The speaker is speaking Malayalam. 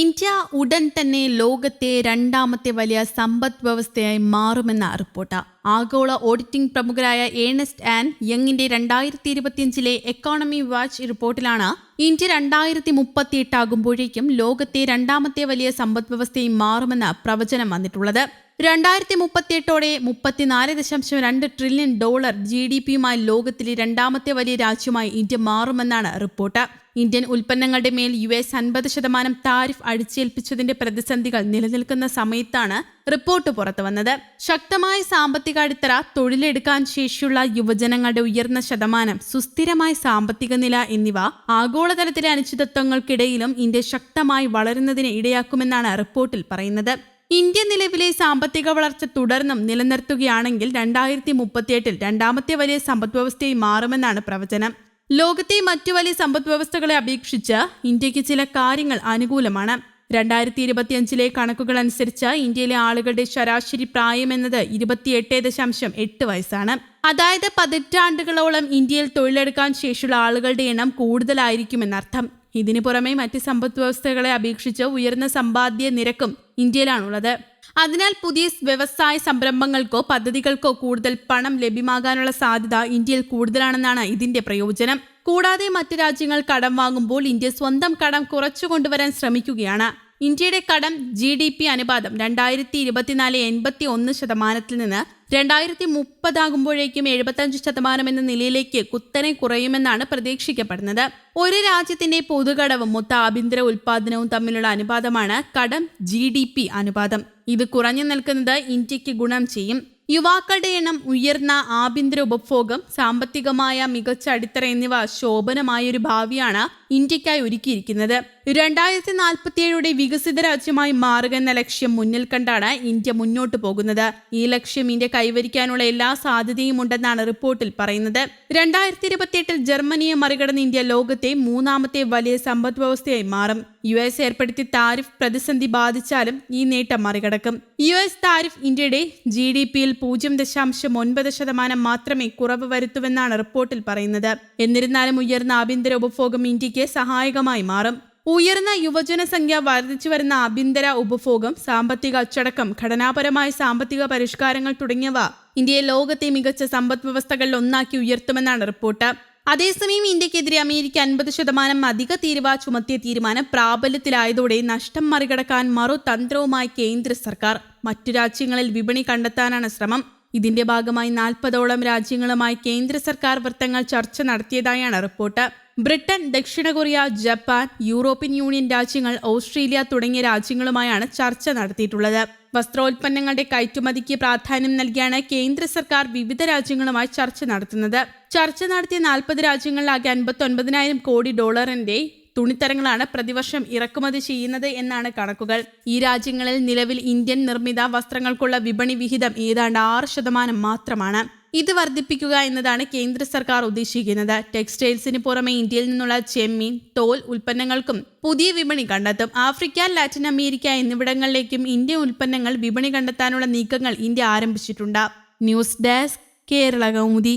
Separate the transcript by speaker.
Speaker 1: ഇന്ത്യ ഉടൻ തന്നെ ലോകത്തെ രണ്ടാമത്തെ വലിയ സമ്പദ് വ്യവസ്ഥയായി മാറുമെന്ന റിപ്പോർട്ട്. ആഗോള ഓഡിറ്റിംഗ് പ്രമുഖരായ ഏണസ്റ്റ് ആൻഡ് യങ്ങിന്റെ രണ്ടായിരത്തി ഇരുപത്തിയഞ്ചിലെ എക്കോണമി വാച്ച് റിപ്പോർട്ടിലാണ് ഇന്ത്യ രണ്ടായിരത്തി മുപ്പത്തി എട്ടാകുമ്പോഴേക്കും ലോകത്തെ രണ്ടാമത്തെ വലിയ സമ്പദ് വ്യവസ്ഥയും മാറുമെന്ന പ്രവചനം വന്നിട്ടുള്ളത്. രണ്ടായിരത്തി മുപ്പത്തിയെട്ടോടെ മുപ്പത്തിനാല് ദശാംശം രണ്ട് ട്രില്യൺ ഡോളർ ജി ഡി പിയുമായി ലോകത്തിലെ രണ്ടാമത്തെ വലിയ രാജ്യമായി ഇന്ത്യ മാറുമെന്നാണ് റിപ്പോർട്ട്. ഇന്ത്യൻ ഉൽപ്പന്നങ്ങളുടെ മേൽ യു എസ് അൻപത് ശതമാനം താരിഫ് അടിച്ചേൽപ്പിച്ചതിന്റെ പ്രതിസന്ധികൾ നിലനിൽക്കുന്ന സമയത്താണ് റിപ്പോർട്ട് പുറത്തുവന്നത്. ശക്തമായ സാമ്പത്തിക അടിത്തറ തൊഴിലെടുക്കാൻ ശേഷിയുള്ള യുവജനങ്ങളുടെ ഉയർന്ന ശതമാനം സുസ്ഥിരമായ സാമ്പത്തിക നില എന്നിവ ആഗോളതലത്തിലെ അനിശ്ചിതത്വങ്ങൾക്കിടയിലും ഇന്ത്യ ശക്തമായി വളരുന്നതിന് ഇടയാക്കുമെന്നാണ് റിപ്പോർട്ടിൽ പറയുന്നത്. ഇന്ത്യ നിലവിലെ സാമ്പത്തിക വളർച്ച തുടർന്നും നിലനിർത്തുകയാണെങ്കിൽ രണ്ടായിരത്തി മുപ്പത്തിയെട്ടിൽ രണ്ടാമത്തെ വലിയ സമ്പദ്വ്യവസ്ഥയായി മാറുമെന്നാണ് പ്രവചനം. ലോകത്തെ മറ്റു വലിയ സമ്പദ്വ്യവസ്ഥകളെ അപേക്ഷിച്ച് ഇന്ത്യയ്ക്ക് ചില കാര്യങ്ങൾ അനുകൂലമാണ്. രണ്ടായിരത്തി ഇരുപത്തിയഞ്ചിലെ കണക്കുകൾ അനുസരിച്ച് ഇന്ത്യയിലെ ആളുകളുടെ ശരാശരി പ്രായം എന്നത് ഇരുപത്തിയെട്ട് ദശാംശം എട്ട് വയസ്സാണ്. അതായത് പതിറ്റാണ്ടുകളോളം ഇന്ത്യയിൽ തൊഴിലെടുക്കാൻ ശേഷിയുള്ള ആളുകളുടെ എണ്ണം കൂടുതലായിരിക്കുമെന്നർത്ഥം. ഇതിനു പുറമെ മറ്റ് സമ്പദ് വ്യവസ്ഥകളെ അപേക്ഷിച്ച് ഉയർന്ന സമ്പാദ്യ നിരക്കും ഇന്ത്യയിലാണുള്ളത്. അതിനാൽ പുതിയ വ്യവസായ സംരംഭങ്ങൾക്കോ പദ്ധതികൾക്കോ കൂടുതൽ പണം ലഭ്യമാകാനുള്ള സാധ്യത ഇന്ത്യയിൽ കൂടുതലാണെന്നാണ് ഇതിന്റെ പ്രയോജനം. കൂടാതെ മറ്റ് രാജ്യങ്ങൾ കടം വാങ്ങുമ്പോൾ ഇന്ത്യ സ്വന്തം കടം കുറച്ചു കൊണ്ടുവരാൻ ശ്രമിക്കുകയാണ്. ഇന്ത്യയുടെ കടം ജി ഡി പി അനുപാതം രണ്ടായിരത്തി ഇരുപത്തിനാല് എൺപത്തി ഒന്ന് ശതമാനത്തിൽ നിന്ന് രണ്ടായിരത്തി മുപ്പതാകുമ്പോഴേക്കും എഴുപത്തഞ്ച് ശതമാനം എന്ന നിലയിലേക്ക് കുത്തനെ കുറയുമെന്നാണ് പ്രതീക്ഷിക്കപ്പെടുന്നത്. ഒരു രാജ്യത്തിന്റെ പൊതുകടവും മൊത്ത ആഭ്യന്തര ഉൽപാദനവും തമ്മിലുള്ള അനുപാതമാണ് കടം ജി ഡി പി അനുപാതം. ഇത് കുറഞ്ഞു നിൽക്കുന്നത് ഇന്ത്യയ്ക്ക് ഗുണം ചെയ്യും. യുവാക്കളുടെ എണ്ണം ഉയർന്ന ആഭ്യന്തര ഉപഭോഗം സാമ്പത്തികമായ മികച്ച അടിത്തറ എന്നിവ ശോഭനമായൊരു ഭാവിയാണ് ഇന്ത്യക്കായി ഒരുക്കിയിരിക്കുന്നത്. രണ്ടായിരത്തി നാൽപ്പത്തിയേഴോടെ വികസിത രാജ്യമായി മാറുക എന്ന ലക്ഷ്യം മുന്നിൽ കണ്ടാണ് ഇന്ത്യ മുന്നോട്ട് പോകുന്നത്. ഈ ലക്ഷ്യം ഇന്ത്യ കൈവരിക്കാനുള്ള എല്ലാ സാധ്യതയും ഉണ്ടെന്നാണ് റിപ്പോർട്ടിൽ പറയുന്നത്. രണ്ടായിരത്തി ഇരുപത്തിയെട്ടിൽ ജർമ്മനിയെ മറികടന്ന് ഇന്ത്യ ലോകത്തെ മൂന്നാമത്തെ വലിയ സമ്പദ് വ്യവസ്ഥയായി മാറും. യു എസ് ഏർപ്പെടുത്തിയ താരിഫ് പ്രതിസന്ധി ബാധിച്ചാലും ഈ നേട്ടം മറികടക്കും. യു എസ് താരിഫ് ഇന്ത്യയുടെ ജി ഡി പിയിൽ പൂജ്യം ദശാംശം ഒൻപത് ശതമാനം മാത്രമേ കുറവ് വരുത്തുവെന്നാണ് റിപ്പോർട്ടിൽ പറയുന്നത്. എന്നിരുന്നാലും ഉയർന്ന ആഭ്യന്തര ഉപഭോഗം ഇന്ത്യയ്ക്ക് സഹായകമായി മാറും. ഉയർന്ന യുവജനസംഖ്യ വർദ്ധിച്ചു വരുന്ന ആഭ്യന്തര ഉപഭോഗം സാമ്പത്തിക അച്ചടക്കം ഘടനാപരമായ സാമ്പത്തിക പരിഷ്കാരങ്ങൾ തുടങ്ങിയവ ഇന്ത്യയെ ലോകത്തെ മികച്ച സമ്പദ് വ്യവസ്ഥകളിൽ ഒന്നാക്കി ഉയർത്തുമെന്നാണ് റിപ്പോർട്ട്. അതേസമയം ഇന്ത്യക്കെതിരെ അമേരിക്ക അൻപത് ശതമാനം അധിക തീരുവ ചുമത്തിയ തീരുമാനം പ്രാബല്യത്തിലായതോടെ നഷ്ടം മറികടക്കാൻ മറുതന്ത്രവുമായി കേന്ദ്ര സർക്കാർ. മറ്റു രാജ്യങ്ങളിൽ വിപണി കണ്ടെത്താനാണ് ശ്രമം. ഇതിന്റെ ഭാഗമായി നാൽപ്പതോളം രാജ്യങ്ങളുമായി കേന്ദ്ര സർക്കാർ വൃത്തങ്ങൾ ചർച്ച നടത്തിയതായാണ് റിപ്പോർട്ട്. ബ്രിട്ടൻ ദക്ഷിണ കൊറിയ ജപ്പാൻ യൂറോപ്യൻ യൂണിയൻ രാജ്യങ്ങൾ ഓസ്ട്രേലിയ തുടങ്ങിയ രാജ്യങ്ങളുമായാണ് ചർച്ച നടത്തിയിട്ടുള്ളത്. വസ്ത്രോൽപ്പന്നങ്ങളുടെ കയറ്റുമതിക്ക് പ്രാധാന്യം നൽകിയാണ് കേന്ദ്ര സർക്കാർ വിവിധ രാജ്യങ്ങളുമായി ചർച്ച നടത്തുന്നത്. ചർച്ച നടത്തിയ നാൽപ്പത് രാജ്യങ്ങളിലാകെ അൻപത്തി ഒൻപതിനായിരം കോടി ഡോളറിന്റെ തുണിത്തരങ്ങളാണ് പ്രതിവർഷം ഇറക്കുമതി ചെയ്യുന്നത് എന്നാണ് കണക്കുകൾ. ഈ രാജ്യങ്ങളിൽ നിലവിൽ ഇന്ത്യൻ നിർമ്മിത വസ്ത്രങ്ങൾക്കുള്ള വിപണി വിഹിതം ഏതാണ്ട് ആറ് ശതമാനം മാത്രമാണ്. ഇത് വർദ്ധിപ്പിക്കുക എന്നതാണ് കേന്ദ്ര സർക്കാർ ഉദ്ദേശിക്കുന്നത്. ടെക്സ്റ്റൈൽസിന് പുറമെ ഇന്ത്യയിൽ നിന്നുള്ള ചെമ്മീൻ തോൽ ഉൽപ്പന്നങ്ങൾക്കും പുതിയ വിപണി കണ്ടെത്തും. ആഫ്രിക്ക ലാറ്റിൻ അമേരിക്ക എന്നിവിടങ്ങളിലേക്കും ഇന്ത്യൻ ഉൽപ്പന്നങ്ങൾ വിപണി കണ്ടെത്താനുള്ള നീക്കങ്ങൾ ഇന്ത്യ ആരംഭിച്ചിട്ടുണ്ട്. News desk Kerala Kaumudi.